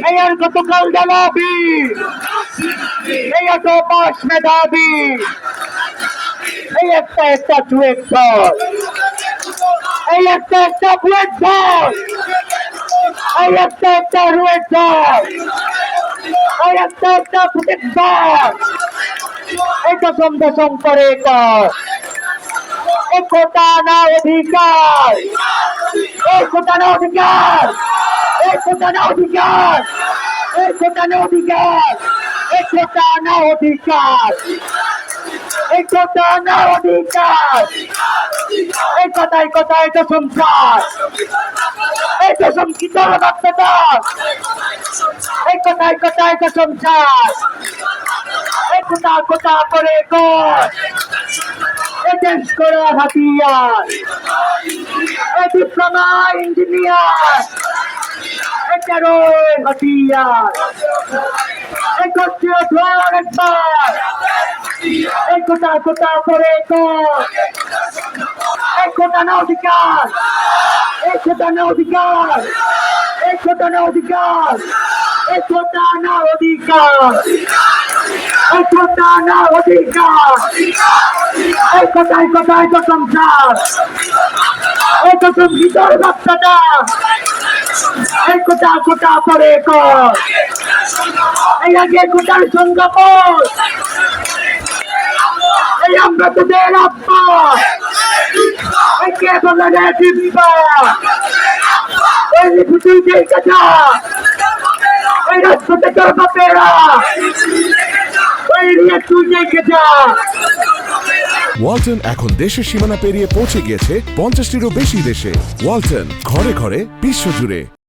এই আর গতকাল জানাবি এই এত পাশ মেধাবি এই একটা একটা চুয়ের দল এই একটা একটা বুয়ের দল এই একটা একটা রুয়ের দল এই একটা একটা ফুটের দল এই দশম দশম করে কর এই কোটা না অধিকার এই কোটা না অধিকার এই কোটা অধিকার এই কোটা অধিকার এই কোটা অধিকার এই কোটা অধিকার। এই কথায় কথায় দশম চার এই দশম কি তোর এই কথায় কথায় দশম চার এই কোটা কোটা করে কর। দেশ করে হাতিয়ার এই ডিপ্লোমা ইঞ্জিনিয়ার। তেরো হাতিয়ার। করছে ধর একবার। এই কোটা কোটা করে কোটা না অধিকার। এই কোটা না অধিকার। এই কোটা না অধিকার। এই কোটা না অধিকার। এই কোটা না অধিকার। এই কোটায় কোটায় তো সংসার। এই তো তুমি ভিতর বাচ্চাটা কোটা কোটা করে কর। কোটার এই আমরা কে তুই ওয়ালটন এখন দেশের সীমানা পেরিয়ে পৌঁছে গিয়েছে পঞ্চাশটিরও বেশি দেশে। ওয়ালটন, ঘরে ঘরে, বিশ্বজুড়ে।